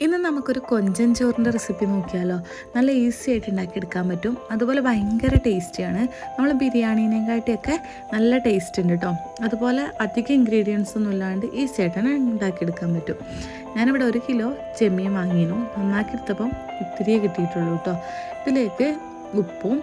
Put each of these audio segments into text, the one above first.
ഇന്ന് നമുക്കൊരു കൊഞ്ചൻ ചോറിന്റെ റെസിപ്പി നോക്കിയാലോ? നല്ല ഈസി ആയിട്ട് ഉണ്ടാക്കിയെടുക്കാൻ പറ്റും. അതുപോലെ ഭയങ്കര ടേസ്റ്റിയാണ് നമ്മൾ ബിരിയാണീനെക്കാട്ടിയൊക്കെ നല്ല ടേസ്റ്റ് ഉണ്ട് കേട്ടോ അതുപോലെ അധികം ഇൻഗ്രീഡിയൻസ് ഒന്നും ഇല്ലാണ്ട് ഈസി ആയിട്ട് തന്നെ ഉണ്ടാക്കിയെടുക്കാൻ പറ്റും. ഞാനിവിടെ ഒരു കിലോ ചെമ്മീൻ വാങ്ങിയിരുന്നു. നന്നാക്കിയെടുത്തപ്പം ഇത്തിരിയേ കിട്ടിയിട്ടുള്ളൂ കേട്ടോ ഇതിലേക്ക് ഉപ്പും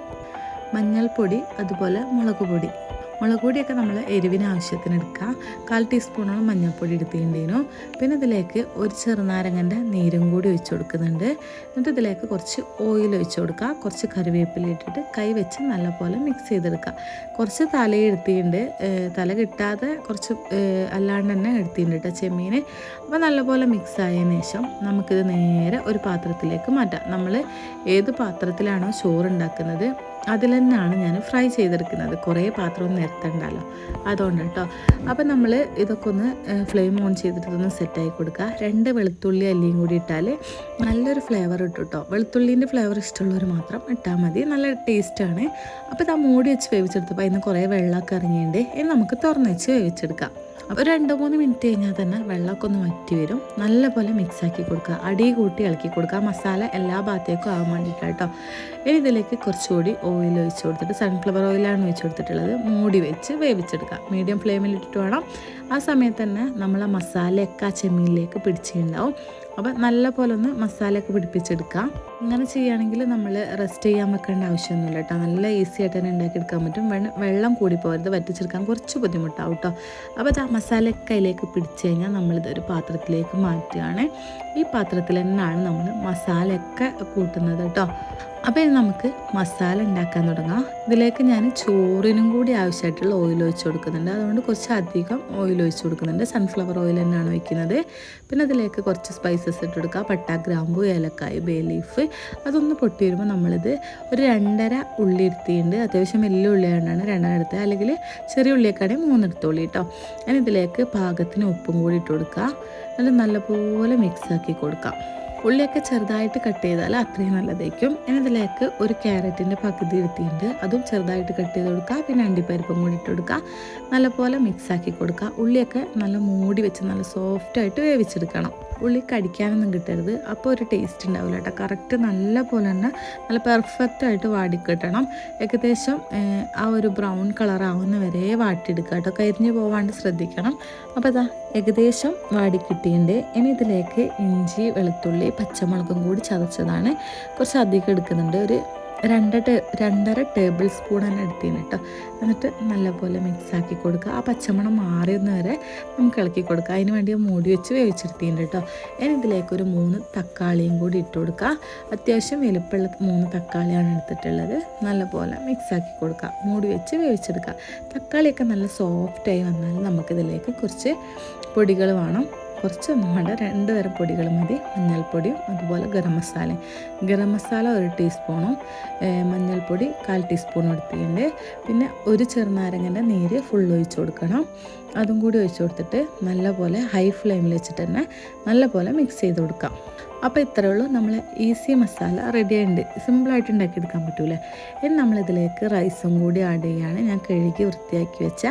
മഞ്ഞൾപ്പൊടി അതുപോലെ മുളക് പൊടി. മുളക് പൊടിയൊക്കെ നമ്മൾ എരിവിന് ആവശ്യത്തിന് എടുക്കുക കാൽ ടീസ്പൂണോളം മഞ്ഞൾപ്പൊടി എടുത്തിട്ടുണ്ടേനു പിന്നെ ഇതിലേക്ക് ഒരു ചെറുനാരങ്ങന്റെ നീരും കൂടി ഒഴിച്ചു കൊടുക്കുന്നുണ്ട്. എന്നിട്ട് ഇതിലേക്ക് കുറച്ച് ഓയിൽ ഒഴിച്ചു കൊടുക്കുക. കുറച്ച് കറിവേപ്പില ഇട്ടിട്ട് കൈ വെച്ച് നല്ലപോലെ മിക്സ് ചെയ്തെടുക്കുക. കുറച്ച് തല എടുത്തിട്ടുണ്ട്. തല കിട്ടാതെ കുറച്ച് അല്ലാണ്ട് തന്നെ എടുത്തിട്ടുണ്ട് കേട്ടോ ചെമ്മീൻ അപ്പോൾ നല്ലപോലെ മിക്സ് ആയതിനു ശേഷം നമുക്കിത് നേരെ ഒരു പാത്രത്തിലേക്ക് മാറ്റാം. നമ്മൾ ഏത് പാത്രത്തിലാണോ ചോറ് ഉണ്ടാക്കുന്നത് അതിൽ തന്നെയാണ് ഞാൻ ഫ്രൈ ചെയ്തെടുക്കുന്നത്. കുറേ പാത്രം നിരത്തണ്ടല്ലോ അതുകൊണ്ട് കേട്ടോ. അപ്പം നമ്മൾ ഇതൊക്കെ ഒന്ന് ഫ്ലെയിം ഓൺ ചെയ്തിട്ട് ഒന്ന് സെറ്റായി കൊടുക്കുക. രണ്ട് വെളുത്തുള്ളി അല്ലിയും കൂടി ഇട്ടാൽ നല്ലൊരു ഫ്ലേവർ ഇട്ടു കേട്ടോ. വെളുത്തുള്ളീന്റെ ഫ്ലേവർ ഇഷ്ടമുള്ളവർ മാത്രം ഇട്ടാൽ മതി. നല്ല ടേസ്റ്റാണ് അപ്പോൾ ഇതാ മൂടി വെച്ച് വേവിച്ചെടുത്തപ്പോൾ അതിന് കുറേ വെള്ളമൊക്കെ ഇറങ്ങിയിട്ടുണ്ട്. ഇനി നമുക്ക് തുറന്ന് വെച്ച് വേവിച്ചെടുക്കാം. അപ്പോൾ രണ്ട് മൂന്ന് മിനിറ്റ് കഴിഞ്ഞാൽ തന്നെ വെള്ളമൊക്കെ ഒന്ന് വറ്റി വരും. നല്ലപോലെ മിക്സാക്കി കൊടുക്കുക. അടി കൂട്ടി ഇളക്കി കൊടുക്കുക. മസാല എല്ലാ ഭാഗത്തേക്കും ആകാൻ വേണ്ടിയിട്ടാണ് കേട്ടോ. ഇനി ഇതിലേക്ക് കുറച്ചുകൂടി ഓയിൽ ഒഴിച്ച് കൊടുത്തിട്ട് സൺഫ്ലവർ ഓയിലാണ് ഒഴിച്ച് കൊടുത്തിട്ടുള്ളത്. മൂടി വെച്ച് വേവിച്ചെടുക്കുക. മീഡിയം ഫ്ലെയിമിലിട്ടിട്ട് വേണം. ആ സമയത്ത് തന്നെ നമ്മൾ ആ മസാലയൊക്കെ ആ ചെമ്മീനിലേക്ക് പിടിച്ചിട്ടുണ്ടാവും അപ്പോൾ നല്ല പോലെ ഒന്ന് മസാലയൊക്കെ പിടിപ്പിച്ചെടുക്കുക. ഇങ്ങനെ ചെയ്യുകയാണെങ്കിൽ നമ്മൾ റെസ്റ്റ് ചെയ്യാൻ വെക്കേണ്ട ആവശ്യമൊന്നുമില്ല കേട്ടോ. നല്ല ഈസി ആയിട്ട് തന്നെ ഉണ്ടാക്കിയെടുക്കാൻ പറ്റും. വെള്ളം കൂടി പോകരുത് വറ്റിച്ചെടുക്കാൻ കുറച്ച് ബുദ്ധിമുട്ടാവും കേട്ടോ. അപ്പോൾ അത് ആ മസാലയൊക്കെ അതിലേക്ക് പിടിച്ച് കഴിഞ്ഞാൽ നമ്മളിത് ഒരു പാത്രത്തിലേക്ക് മാറ്റുകയാണ്. ഈ പാത്രത്തിൽ തന്നെയാണ് നമ്മൾ മസാലയൊക്കെ കൂട്ടുന്നത് കേട്ടോ. അപ്പോൾ ഇനി നമുക്ക് മസാല ഉണ്ടാക്കാൻ തുടങ്ങാം. ഇതിലേക്ക് ഞാൻ ചോറിനും കൂടി ആവശ്യമായിട്ടുള്ള ഓയിൽ ഒഴിച്ച് കൊടുക്കുന്നുണ്ട്. അതുകൊണ്ട് കുറച്ച് അധികം ഓയിൽ ഒഴിച്ച് കൊടുക്കുന്നുണ്ട്. സൺഫ്ലവർ ഓയിൽ തന്നെയാണ് ഒഴിക്കുന്നത്. പിന്നെ അതിലേക്ക് കുറച്ച് സ്പൈസസ് ഇട്ട് കൊടുക്കുക. പട്ട ഗ്രാമ്പു ഏലക്കായ് ബേ ലീഫ് അതൊന്ന് പൊട്ടി വരുമ്പോൾ നമ്മളിത് ഒരു രണ്ടര ഉള്ളി ഇരുത്തിയിട്ടുണ്ട് അത്യാവശ്യം വലിയ ഉള്ളിയാണ്ടാണ് രണ്ടര എടുത്തത്. അല്ലെങ്കിൽ ചെറിയ ഉള്ളിയൊക്കെയാണെങ്കിൽ മൂന്നെടുത്തോളി കേട്ടോ ഞാൻ ഇതിലേക്ക് പാകത്തിന് ഉപ്പും കൂടി ഇട്ട് കൊടുക്കുക. എന്നിട്ട് നല്ലപോലെ മിക്സാക്കി കൊടുക്കാം ഉള്ളിയൊക്കെ ചെറുതായിട്ട് കട്ട് ചെയ്താൽ അത്രയും നല്ലതായിരിക്കും. ഇനി ഇതിലേക്ക് ഒരു ക്യാരറ്റിന്റെ പകുതി എടുത്തിട്ടുണ്ട്. അതും ചെറുതായിട്ട് കട്ട് ചെയ്ത് കൊടുക്കുക. പിന്നെ അണ്ടിപ്പരിപ്പും കൂടി ഇട്ട് കൊടുക്കുക. നല്ലപോലെ മിക്സ് ആക്കി കൊടുക്കുക. ഉള്ളിയൊക്കെ നല്ല മൂടി വെച്ച് നല്ല സോഫ്റ്റായിട്ട് വേവിച്ചെടുക്കണം. ഉള്ളി കടിക്കാനൊന്നും കിട്ടരുത്. അപ്പോൾ ഒരു ടേസ്റ്റ് ഉണ്ടാവില്ല കേട്ടോ. കറക്റ്റ് നല്ല പോലെ തന്നെ നല്ല പെർഫെക്റ്റ് ആയിട്ട് വാടിക്കിട്ടണം. ഏകദേശം ആ ഒരു ബ്രൗൺ കളർ ആവുന്ന വരെ വാട്ടിയെടുക്കുക കേട്ടോ. കരിഞ്ഞു പോവാണ്ട് ശ്രദ്ധിക്കണം. അപ്പോൾ ഇതാ ഏകദേശം വാടി ഇനി ഇതിലേക്ക് ഇഞ്ചി വെളുത്തുള്ളി പച്ചമുളകും കൂടി ചതച്ചതാണ്. കുറച്ച് അധികം എടുക്കുന്നുണ്ട്. ഒരു രണ്ട് രണ്ടര ടേബിൾ സ്പൂൺ തന്നെ എടുത്തിന് കേട്ടോ എന്നിട്ട് നല്ലപോലെ മിക്സാക്കി കൊടുക്കുക. ആ പച്ചമണം മാറിയെന്ന് വരെ നമുക്ക് ഇളക്കി കൊടുക്കുക. അതിന് വേണ്ടി മൂടി വെച്ച് വേവിച്ചെടുത്തിട്ടുണ്ട് കേട്ടോ ഇനി ഇതിലേക്ക് ഒരു മൂന്ന് തക്കാളിയും കൂടി ഇട്ട് കൊടുക്കുക. അത്യാവശ്യം വലുപ്പമുള്ള മൂന്ന് തക്കാളിയാണ് എടുത്തിട്ടുള്ളത്. നല്ലപോലെ മിക്സാക്കി കൊടുക്കുക. മൂടി വെച്ച് വേവിച്ചെടുക്കുക. തക്കാളിയൊക്കെ നല്ല സോഫ്റ്റായി വന്നാൽ നമുക്കിതിലേക്ക് കുറച്ച് പൊടികൾ വേണം. കുറച്ചൊന്നും വേണ്ട രണ്ട് തരം പൊടികൾ മതി. മഞ്ഞൾപ്പൊടിയും അതുപോലെ ഗരം മസാലയും. ഗരം മസാല ഒരു ടീസ്പൂണും മഞ്ഞൾപ്പൊടി കാൽ ടീസ്പൂണും എടുത്തിട്ടുണ്ട്. പിന്നെ ഒരു ചെറുനാരങ്ങന്റെ നീര് ഫുൾ ഒഴിച്ച് കൊടുക്കണം. അതും കൂടി ഒഴിച്ചു കൊടുത്തിട്ട് നല്ലപോലെ ഹൈ ഫ്ലെയിമിൽ വെച്ചിട്ട് തന്നെ നല്ലപോലെ മിക്സ് ചെയ്ത് കൊടുക്കാം. അപ്പോൾ ഇത്രയേ ഉള്ളൂ. നമ്മൾ ഈസി മസാല റെഡി ആയിട്ടുണ്ട് സിമ്പിളായിട്ട് ഉണ്ടാക്കിയെടുക്കാൻ പറ്റൂലേ? ഇനി നമ്മളിതിലേക്ക് റൈസും കൂടി ആഡ് ചെയ്യുകയാണ് ഞാൻ കഴുകി വൃത്തിയാക്കി വെച്ച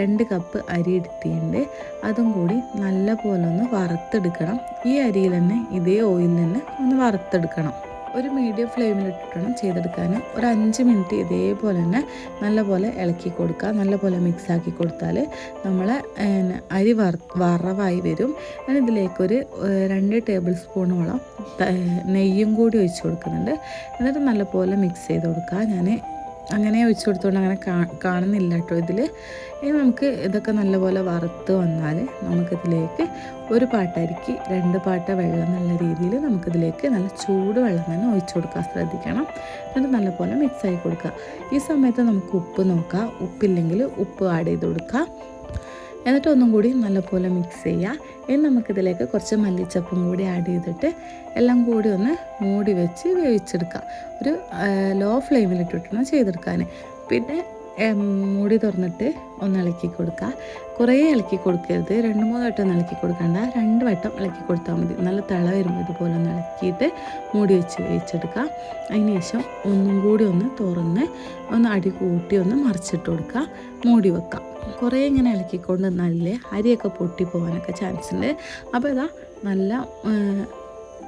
രണ്ട് കപ്പ് അരി എടുത്തിട്ടുണ്ട് അതും കൂടി നല്ലപോലെ ഒന്ന് വറുത്തെടുക്കണം. ഈ അരിയിൽ തന്നെ ഇതേ ഓയിലിൽ തന്നെ ഒന്ന് വറുത്തെടുക്കണം. ഒരു മീഡിയം ഫ്ലെയിമിൽ ഇട്ടിട്ട് ചെയ്തെടുക്കാൻ ഒരു അഞ്ച് മിനിറ്റ് ഇതേപോലെ തന്നെ നല്ലപോലെ ഇളക്കി കൊടുക്കുക. നല്ലപോലെ മിക്സ് ആക്കി കൊടുത്താൽ നമ്മളെ അരി വറ വറവായി വരും. ഞാൻ ഇതിലേക്കൊരു രണ്ട് ടേബിൾ സ്പൂണോളം നെയ്യും കൂടി ഒഴിച്ച് കൊടുക്കുന്നുണ്ട്. എന്നിട്ട് നല്ലപോലെ മിക്സ് ചെയ്ത് കൊടുക്കുക. ഞാൻ അങ്ങനെ ഒഴിച്ചു കൊടുത്തുകൊണ്ട് അങ്ങനെ കാണുന്നില്ല കേട്ടോ ഇതിൽ ഇനി നമുക്ക് ഇതൊക്കെ നല്ലപോലെ വറുത്ത് വന്നാൽ നമുക്കിതിലേക്ക് ഒരു പാട്ടരിക്ക് രണ്ട് പാട്ട വെള്ളം എന്നുള്ള രീതിയിൽ നമുക്കിതിലേക്ക് നല്ല ചൂട് വെള്ളം തന്നെ ഒഴിച്ചു കൊടുക്കാൻ ശ്രദ്ധിക്കണം. എന്നിട്ട് നല്ലപോലെ മിക്സ് ആയി കൊടുക്കുക. ഈ സമയത്ത് നമുക്ക് ഉപ്പ് നോക്കാം. ഉപ്പില്ലെങ്കിൽ ഉപ്പ് ആഡ് ചെയ്ത് കൊടുക്കുക എന്നിട്ട് ഒന്നും കൂടി നല്ലപോലെ മിക്സ് ചെയ്യുക ഇനി നമുക്കിതിലേക്ക് കുറച്ച് മല്ലിച്ചപ്പും കൂടി ആഡ് ചെയ്തിട്ട് എല്ലാം കൂടി ഒന്ന് മൂടി വെച്ച് വേവിച്ചെടുക്കുക ഒരു ലോ ഫ്ലെയിമിലിട്ടിട്ടാണ് ചെയ്തെടുക്കാൻ പിന്നെ മൂടി തുറന്നിട്ട് ഒന്ന് ഇളക്കി കൊടുക്കുക. കുറേ ഇളക്കി കൊടുക്കരുത്. രണ്ട് മൂന്ന് വട്ടം ഒന്ന് ഇളക്കി കൊടുക്കണ്ട. രണ്ട് വട്ടം ഇളക്കി കൊടുത്താൽ മതി. നല്ല തിള വരുമ്പോൾ ഇതുപോലെ ഒന്ന് ഇളക്കിയിട്ട് മൂടി വെച്ച് വേവിച്ചെടുക്കുക. അതിന് ശേഷം ഒന്നും കൂടി ഒന്ന് തുറന്ന് ഒന്ന് അടി കൂട്ടി ഒന്ന് മറിച്ചിട്ട് കൊടുക്കുക. മൂടി വെക്കുക. കുറേ ഇങ്ങനെ ഇളക്കിക്കൊണ്ട് നിന്നാലേ അരിയൊക്കെ പൊട്ടി പോകാനൊക്കെ ചാൻസ് ഉണ്ട്. അപ്പോൾ ഇതാ നല്ല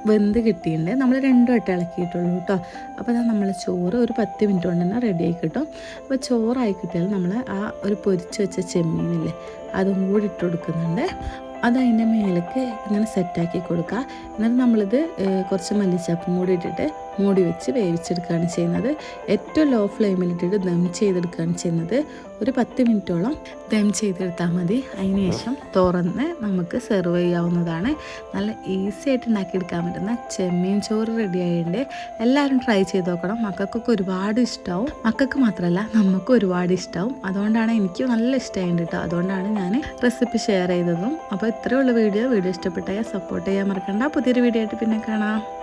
വെന്ത് കിട്ടിയിട്ടുണ്ട്. നമ്മൾ രണ്ടു വട്ടം ഇളക്കിയിട്ടുള്ളൂ കേട്ടോ. അപ്പോൾ അതാ നമ്മൾ ചോറ് ഒരു പത്ത് മിനിറ്റ് കൊണ്ട് തന്നെ റെഡി ആയി കിട്ടും. അപ്പോൾ ചോറായി കിട്ടിയാൽ നമ്മൾ ആ ഒരു പൊരിച്ച് വെച്ച ചെമ്മീനില്ലേ അതും കൂടി ഇട്ട് കൊടുക്കുന്നുണ്ട്. അത് അതിന്റെ മേലേക്ക് ഇങ്ങനെ സെറ്റാക്കി കൊടുക്കുക എന്നിട്ട് നമ്മളിത് കുറച്ച് മല്ലിച്ചപ്പും കൂടി ഇട്ടിട്ട് മൂടി വെച്ച് വേവിച്ചെടുക്കുകയാണ് ചെയ്യുന്നത്. ഏറ്റവും ലോ ഫ്ലെയിമിലിട്ടിട്ട് ദം ചെയ്തെടുക്കുകയാണ് ചെയ്യുന്നത്. ഒരു പത്ത് മിനിറ്റോളം ദം ചെയ്തെടുത്താൽ മതി. അതിന് ശേഷം തുറന്ന് നമുക്ക് സെർവ് ചെയ്യാവുന്നതാണ്. നല്ല ഈസി ആയിട്ട് ഉണ്ടാക്കിയെടുക്കാൻ പറ്റുന്ന ചെമ്മീൻ ചോറ് റെഡി ആയതുകൊണ്ട് എല്ലാവരും ട്രൈ ചെയ്ത് നോക്കണം. മക്കൾക്കൊക്കെ ഒരുപാട് ഇഷ്ടമാവും മക്കൾക്ക് മാത്രമല്ല നമുക്ക് ഒരുപാട് ഇഷ്ടമാവും അതുകൊണ്ടാണ് എനിക്ക് നല്ല ഇഷ്ടമായിട്ട് കേട്ടോ. അതുകൊണ്ടാണ് ഞാൻ റെസിപ്പി ഷെയർ ചെയ്തതും. അപ്പോൾ ഇത്രയുള്ള വീഡിയോ വീഡിയോ ഇഷ്ടപ്പെട്ടാൽ സപ്പോർട്ട് ചെയ്യാൻ മറക്കണ്ട. പുതിയൊരു വീഡിയോ ആയിട്ട് പിന്നെ കാണാം.